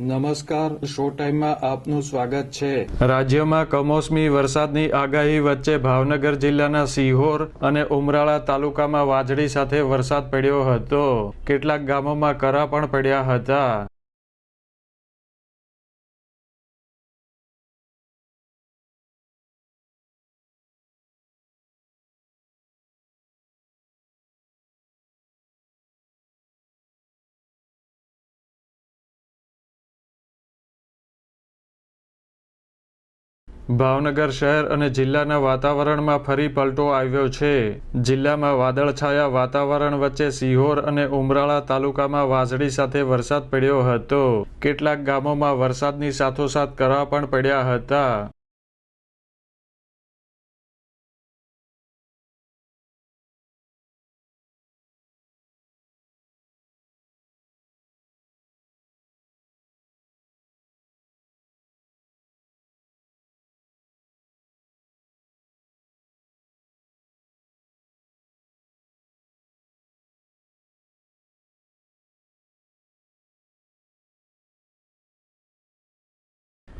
નમસ્કાર, શો ટાઈમમાં આપનું સ્વાગત છે. રાજ્યમાં કમોસમી વરસાદની આગાહી વચ્ચે ભાવનગર જિલ્લાના સિહોર અને ઉમરાળા તાલુકામાં વાજળી સાથે વરસાદ પડ્યો હતો. કેટલાક ગામોમાં કરા પણ પડ્યા હતા. ભાવનગર શહેર અને જિલ્લાના વાતાવરણમાં ફરી પલટો આવ્યો છે. જિલ્લામાં વાદળછાયા વાતાવરણ વચ્ચે સિહોર અને ઉમરાળા તાલુકામાં વાજળી સાથે વરસાદ પડ્યો હતો. કેટલાક ગામોમાં વરસાદની સાથોસાથ કરા પણ પડ્યા હતા.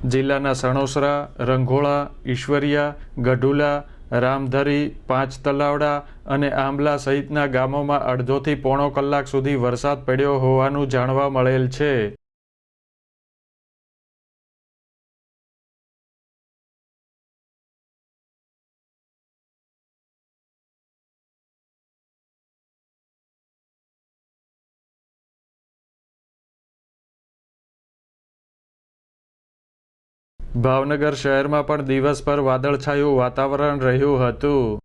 જિલ્લાના સણોસરા, રંઘોળા, ઈશ્વરિયા, ગઢુલા, રામધરી પાંચ તલાવડા અને આંબલા સહિતના ગામોમાં અડધોથી પોણો કલાક સુધી વરસાદ પડ્યો હોવાનું જાણવા મળેલ છે. ભાવનગર શહેરમાં પણ દિવસભર વાદળછાયું વાતાવરણ રહ્યું હતું.